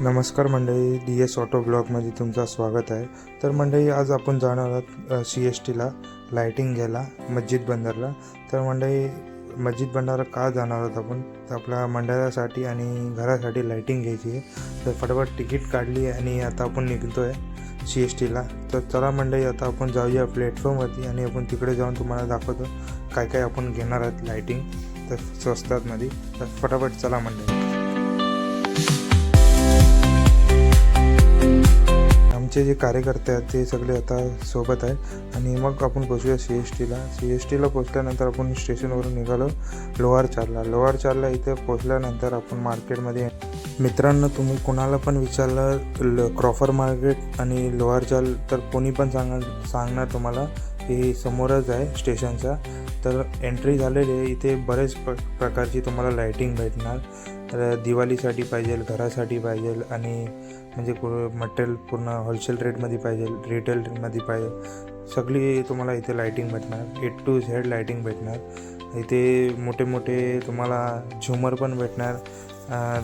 नमस्कार मंडळी D S auto ब्लॉगमध्ये तुमचं स्वागत आहे. तर मंडळी आज आपण जाणार आहोत सी एस टीला लायटिंग घ्यायला मस्जिद बंदरला. तर मंडळी मस्जिद बंधारा का जाणार आहोत आपण? तर आपल्या मंडळासाठी आणि घरासाठी लायटिंग घ्यायची आहे. तर फटाफट तिकीट काढली आणि आता आपण निघतो आहे सी एस टीला. तर चला मंडळी आता आपण जाऊया प्लॅटफॉर्मवरती आणि आपण तिकडे जाऊन तुम्हाला दाखवतो काय काय आपण घेणार आहोत लायटिंग तर स्वस्तातमध्ये तर फटाफट चला मंडळी. आमचे जे कार्यकर्ते आहेत ते सगळे आता सोबत आहे आणि मग आपण पोचूया सी एस टीला. सी एस टीला पोचल्यानंतर आपण स्टेशनवरून निघालो लोअर चारला लोअर चारला इथे पोचल्यानंतर आपण मार्केटमध्ये मित्रांनो तुम्ही कोणाला पण विचारलं ल क्रॉफर मार्केट आणि लोअर चाल तर कोणी पण सांगा सांगणार तुम्हाला की समोरच आहे स्टेशनचा तर एंट्री झालेली आहे. इथे बरेच प्र प्रकारची तुम्हाला लाईटिंग भेटणार. तर दिवाळीसाठी पाहिजे घरासाठी पाहिजे आणि म्हणजे मटेरियल पूर्ण होलसेल रेटमध्ये पाहिजे रेटमध्ये पाहिजे. सगळी तुम्हाला इथे लाईटिंग भेटणार ए टू झेड लाईटिंग भेटणार. इथे मोठे मोठे तुम्हाला झुमर पण भेटणार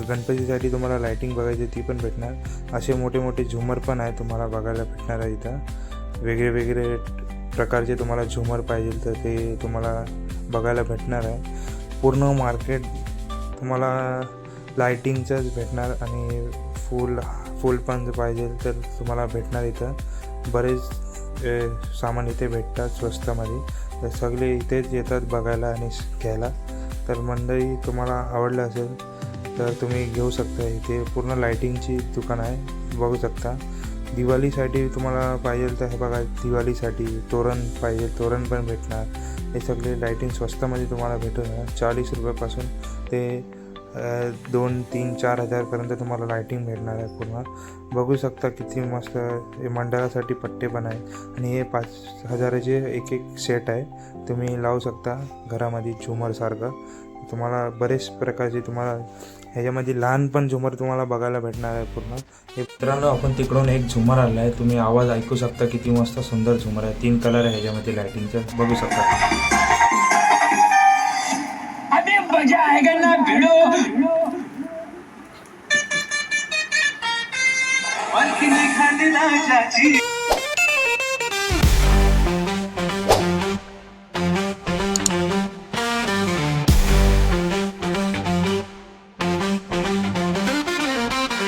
गणपतीसाठी तुम्हाला लाईटिंग बघायची ती पण भेटणार. असे मोठे मोठे झुमर पण आहे तुम्हाला बघायला भेटणार आहे इथं. वेगळे वेगळे प्रकारचे तुम्हाला झुमर पाहिजे तर ते तुम्हाला बघायला भेटणार आहे. पूर्ण मार्केट तुम्हाला लायटिंगचंच भेटणार आणि फुल फुल पण पाहिजे तर तुम्हाला भेटणार इथं. बरेच सामान इथे भेटतात स्वस्तामध्ये. तर सगळे इथेच येतात बघायला आणि घ्यायला. तर मंडळी तुम्हाला आवडलं असेल तर तुम्ही घेऊ शकता. इथे पूर्ण लायटिंगची दुकान आहे. बघू शकता. दिवाळीसाठी तुम्हाला पाहिजे तर हे बघा दिवाळीसाठी तोरण पाहिजे तोरण पण भेटणार. हे सगळे लायटिंग स्वस्तामध्ये तुम्हाला भेटून चाळीस रुपयापासून ते दोन तीन चार हजारपर्यंत तुम्हाला लायटिंग भेटणार आहे पूर्ण. बघू शकता किती मस्त हे मंडळासाठी पट्टे पण आहे आणि हे पाच हजाराचे एक एक सेट आहे. तुम्ही लावू शकता घरामध्ये झुमरसारखं तुम्हाला बरेच प्रकारचे तुम्हाला ह्याच्यामध्ये लहान पण झुमर तुम्हाला बघायला भेटणार आहे पूर्ण. मित्रांनो आपण तिकडून एक झुमर आणला आहे तुम्ही आवाज ऐकू शकता किती मस्त सुंदर झुमर आहे. तीन कलर आहे ह्याच्यामध्ये लायटिंगचं बघू शकता. जाएगा ना भिड़ो। और किन्हीं खाने ना चाची